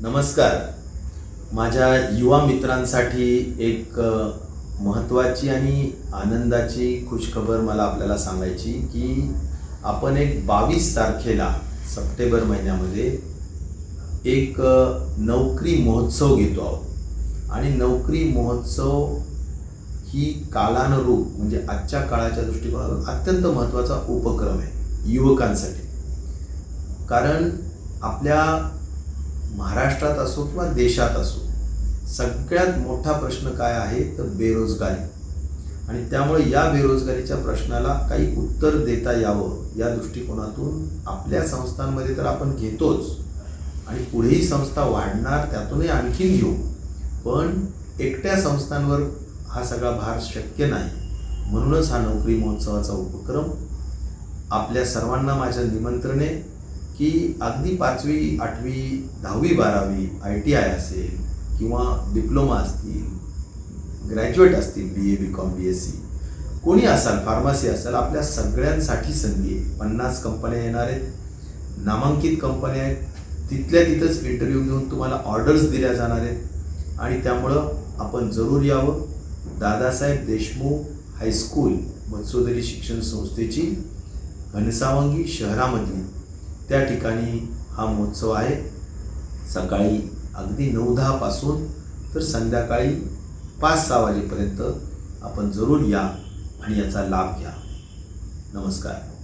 नमस्कार. माझ्या युवा मित्रांसाठी एक महत्त्वाची आणि आनंदाची खुशखबर मला आपल्याला सांगायची की आपण एक बावीस तारखेला सप्टेंबर महिन्यामध्ये एक नोकरी महोत्सव घेतो आहोत. आणि नोकरी महोत्सव ही कालानुरूप म्हणजे आजच्या काळाच्या दृष्टिकोनातून अत्यंत महत्त्वाचा उपक्रम आहे युवकांसाठी. कारण आपल्या महाराष्ट्रात असो किंवा देशात असो सगळ्यात मोठा प्रश्न काय आहे तर बेरोजगारी. आणि त्यामुळे या बेरोजगारीच्या प्रश्नाला काही उत्तर देता यावं या दृष्टिकोनातून आपल्या संस्थांमध्ये तर आपण घेतोच. आणि पुढेही संस्था वाढणार त्यातूनही आणखी घेऊ. पण एकट्या संस्थांवर हा सगळा भार शक्य नाही. म्हणूनच हा नोकरी महोत्सवाचा उपक्रम आपल्या सर्वांना माझ्या निमंत्रणे की अगदी पाचवी आठवी दहावी बारावी आय टी आय असेल किंवा डिप्लोमा असतील ग्रॅज्युएट असतील B A B com B S C कोणी असाल फार्मसी असाल आपल्या सगळ्यांसाठी संधी आहे. पन्नास कंपन्या येणार आहेत नामांकित कंपन्या आहेत. तिथल्या तिथंच इंटरव्ह्यू घेऊन तुम्हाला ऑर्डर्स दिल्या जाणार आहेत. आणि त्यामुळं आपण जरूर यावं. दादासाहेब देशमुख हायस्कूल मत्स्योदरी शिक्षण संस्थेची घनसावंगी शहरामधली त्या ठिकाणी हा महोत्सव आहे. सकाळी अगदी नऊ दहापासून तर संध्याकाळी पाच सहा वाजेपर्यंत आपण जरूर या आणि याचा लाभ घ्या. नमस्कार.